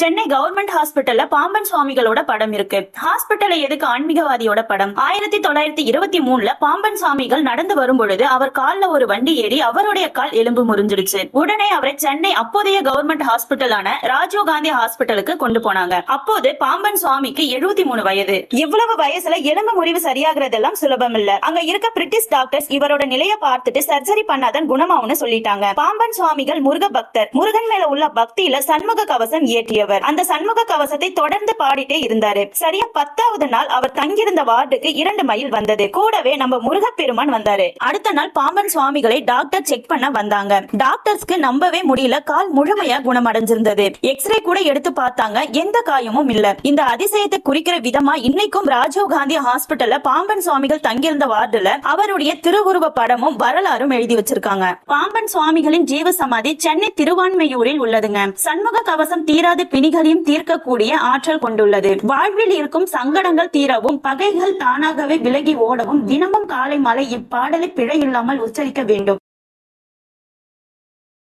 Chennai government ஹாஸ்பிட்டல்ல பாம்பன் சுவாமிகளோட படம் இருக்கு. ஹாஸ்பிட்டல்ல எதுக்கு ஆன்மீகவாதியோட படம்? ஆயிரத்தி தொள்ளாயிரத்தி இருபத்தி மூணுல பாம்பன் சுவாமிகள் நடந்து வரும் பொழுது அவர் கால்ல ஒரு வண்டி ஏறி அவருடைய கால் எலும்பு முறிஞ்சிருச்சு உடனே அவரை சென்னை அப்போதைய கவர்மெண்ட் ஹாஸ்பிட்டலான ராஜீவ் காந்தி ஹாஸ்பிட்டலுக்கு கொண்டு போனாங்க. அப்போது பாம்பன் சுவாமிக்கு எழுபத்தி மூணு வயது. இவ்வளவு வயசுல எலும்பு முறிவு சரியாகிறதெல்லாம் சுலபம் இல்ல. அங்க இருக்க பிரிட்டிஷ் டாக்டர்ஸ் இவரோட நிலைய பார்த்துட்டு சர்ஜரி பண்ணாதான் குணமாவுன்னு சொல்லிட்டாங்க. பாம்பன் சுவாமிகள் முருக பக்தர் முருகன் மேல உள்ள பக்தியில சண்முக கவசம் இயற்றியவர் அந்த சண்முக கவசத்தை தொடர்ந்து பாடிட்டே இருந்தாரு. சரியா பத்தாவது நாள் அவர் தங்கியிருந்த வார்டுக்கு இரண்டு மைல் வந்தது. கூடவே நம்ம முருகப்பெருமான் வந்தாரு. அடுத்த நாள் பாம்பன் சுவாமிகளை டாக்டர் செக் பண்ண வந்தாங்க. டாக்டர்ஸ்க்கு நம்பவே முடியல. கால் முழுமையா குணமடைஞ்சிருந்தது. எக்ஸ்ரே கூட எடுத்து பார்த்தாங்க. எந்த காயமும் இல்ல. இந்த அதிசயத்தை குறிக்கிற விதமா இன்னைக்கும் ராஜீவ் காந்தி ஹாஸ்பிட்டல்ல பாம்பன் சுவாமிகள் தங்கியிருந்த வார்டுல அவருடைய திருவுருவ படமும் வரலாறும் எழுதி வச்சிருக்காங்க. பாம்பன் சுவாமிகளின் ஜீவ சமாதி சென்னை திருவான்மையூரில் உள்ளதுங்க. சண்முக கவசம் தீராது பிணிகளையும் தீர்க்கக்கூடிய ஆற்றல் கொண்டுள்ளது. வாழ்வில் இருக்கும் சங்கடங்கள் தீரவும் பகைகள் தானாகவே விலகி ஓடவும் தினமும் காலை மாலை இப்பாடலை பிழை இல்லாமல் உச்சரிக்க வேண்டும்.